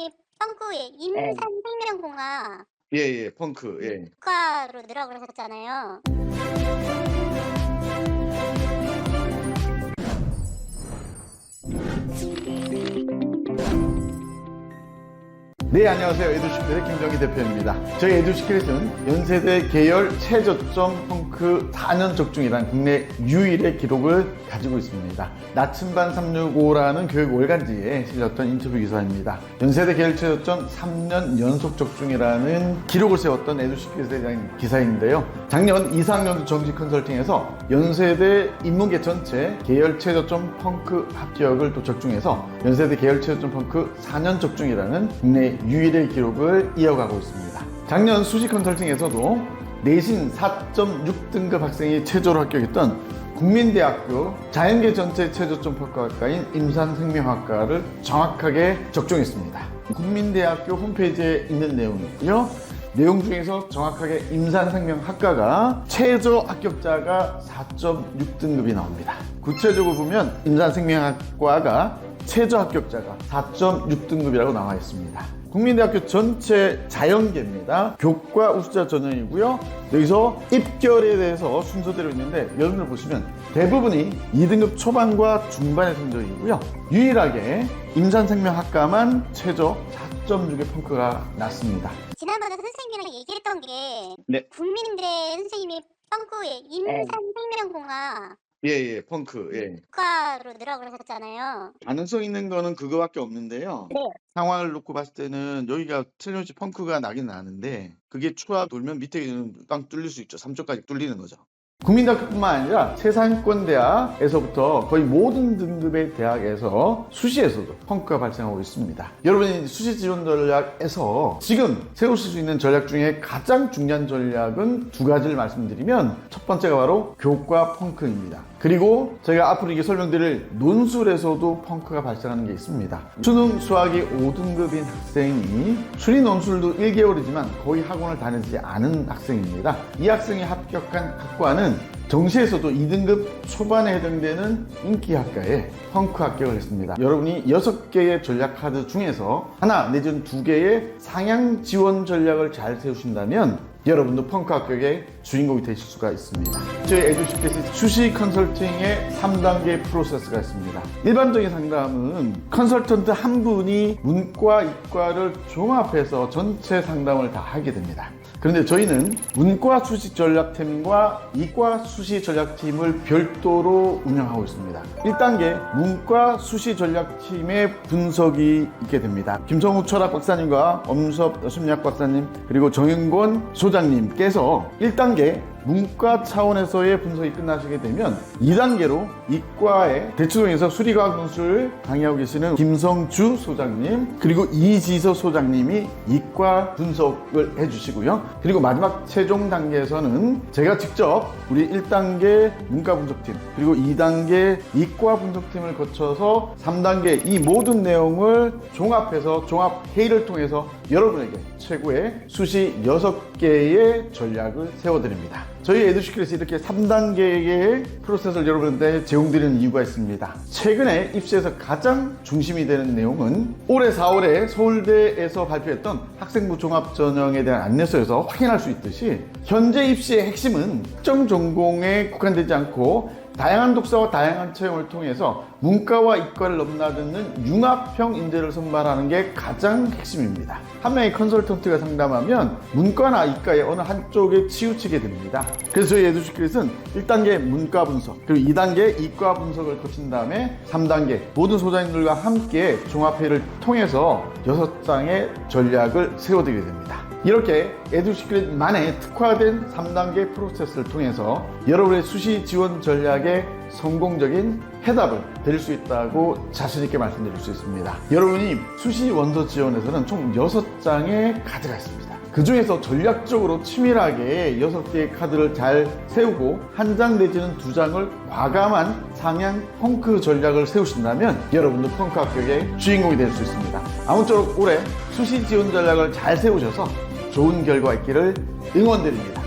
선생님이 펑크의 임산생명공학 예, 예, 펑크, 예. 국가로 넣으라고 그러셨잖아요. 네, 안녕하세요. 에듀시클의 김정희 대표입니다. 저희 에듀시클은 연세대 계열 최저점 펑크 4년 적중이란 국내 유일의 기록을 가지고 있습니다. 나침반 365라는 교육 월간지에 실렸던 인터뷰 기사입니다. 연세대 계열 최저점 3년 연속 적중이라는 기록을 세웠던 에듀시클에 대한 기사인데요. 작년 이상연도 정식 컨설팅에서 연세대 인문계 전체 계열 최저점 펑크 합격을 또 적중해서 연세대 계열 최저점 펑크 4년 적중이라는 국내 유일의 기록을 이어가고 있습니다. 작년 수시 컨설팅에서도 내신 4.6등급 학생이 최저로 합격했던 국민대학교 자연계 전체 최저점 펑크학과인 임산생명학과를 정확하게 적중했습니다. 국민대학교 홈페이지에 있는 내용이고요. 내용 중에서 정확하게 임산생명학과가 최저 합격자가 4.6등급이 나옵니다. 구체적으로 보면 임산생명학과가 최저 합격자가 4.6등급이라고 나와 있습니다. 국민대학교 전체 자연계입니다. 교과 우수자 전형이고요. 여기서 입결에 대해서 순서대로 있는데 여러분들 보시면 대부분이 2등급 초반과 중반의 성적이고요. 유일하게 임산생명학과만 최저 4.6의 펑크가 났습니다. 지난번에 선생님이랑 얘기했던 게 네. 국민인들의 선생님이 펑크의 임산생명공학 예, 예, 펑크, 예. 넣으라고 그러셨잖아요. 가능성 있는 거는 그거밖에 없는데요. 네. 상황을 놓고 봤을 때는 여기가 틀림없이 펑크가 나긴 나는데 그게 추가 돌면 밑에는 빵 뚫릴 수 있죠. 3초까지 뚫리는 거죠. 국민대학교뿐만 아니라 세상권대학에서부터 거의 모든 등급의 대학에서 수시에서도 펑크가 발생하고 있습니다. 여러분이 수시 지원 전략에서 지금 세우실 수 있는 전략 중에 가장 중요한 전략은 두 가지를 말씀드리면 첫 번째가 바로 교과 펑크입니다. 그리고 제가 앞으로 이게 설명드릴 논술에서도 펑크가 발생하는 게 있습니다. 수능 수학이 5등급인 학생이 수리 논술도 1개월이지만 거의 학원을 다니지 않은 학생입니다. 이 학생이 합격한 학과는 정시에서도 2등급 초반에 해당되는 인기 학과에 펑크 합격을 했습니다. 여러분이 6개의 전략 카드 중에서 하나 내지는 2개의 상향 지원 전략을 잘 세우신다면 여러분도 펑크 합격의 주인공이 되실 수가 있습니다. 저희 에듀시켓의 수시 컨설팅의 3단계 프로세스가 있습니다. 일반적인 상담은 컨설턴트 한 분이 문과, 이과를 종합해서 전체 상담을 다 하게 됩니다. 그런데 저희는 문과 수시 전략팀과 이과 수시 전략팀을 별도로 운영하고 있습니다. 1단계 문과 수시 전략팀의 분석이 있게 됩니다. 김성욱 철학 박사님과 엄섭 심리학 박사님 그리고 정영권 소 장님께서 1단계 문과 차원에서의 분석이 끝나시게 되면 2단계로 이과의 대치동에서 수리과학 논술을 강의하고 계시는 김성주 소장님 그리고 이지서 소장님이 이과 분석을 해주시고요. 그리고 마지막 최종 단계에서는 제가 직접 우리 1단계 문과 분석팀 그리고 2단계 이과 분석팀을 거쳐서 3단계 이 모든 내용을 종합해서 종합 회의를 통해서 여러분에게 최고의 수시 6개의 전략을 세워드립니다. 저희 에듀시클에서 이렇게 3단계의 프로세스를 여러분한테 제공드리는 이유가 있습니다. 최근에 입시에서 가장 중심이 되는 내용은 올해 4월에 서울대에서 발표했던 학생부 종합전형에 대한 안내서에서 확인할 수 있듯이 현재 입시의 핵심은 특정 전공에 국한되지 않고 다양한 독서와 다양한 체험을 통해서 문과와 이과를 넘나드는 융합형 인재를 선발하는 게 가장 핵심입니다. 한 명의 컨설턴트가 상담하면 문과나 이과의 어느 한쪽에 치우치게 됩니다. 그래서 저희 에듀시클릿은 1단계 문과 분석, 그리고 2단계 이과 분석을 거친 다음에 3단계 모든 소장님들과 함께 종합회의를 통해서 6장의 전략을 세워드리게 됩니다. 이렇게 에듀시크릿만의 특화된 3단계 프로세스를 통해서 여러분의 수시 지원 전략에 성공적인 해답을 드릴 수 있다고 자신있게 말씀드릴 수 있습니다. 여러분이 수시 원서 지원에서는 총 6장의 카드가 있습니다. 그 중에서 전략적으로 치밀하게 6개의 카드를 잘 세우고 한 장 내지는 두 장을 과감한 상향 펑크 전략을 세우신다면 여러분도 펑크 합격의 주인공이 될 수 있습니다. 아무쪼록 올해 수시 지원 전략을 잘 세우셔서 좋은 결과 있기를 응원드립니다.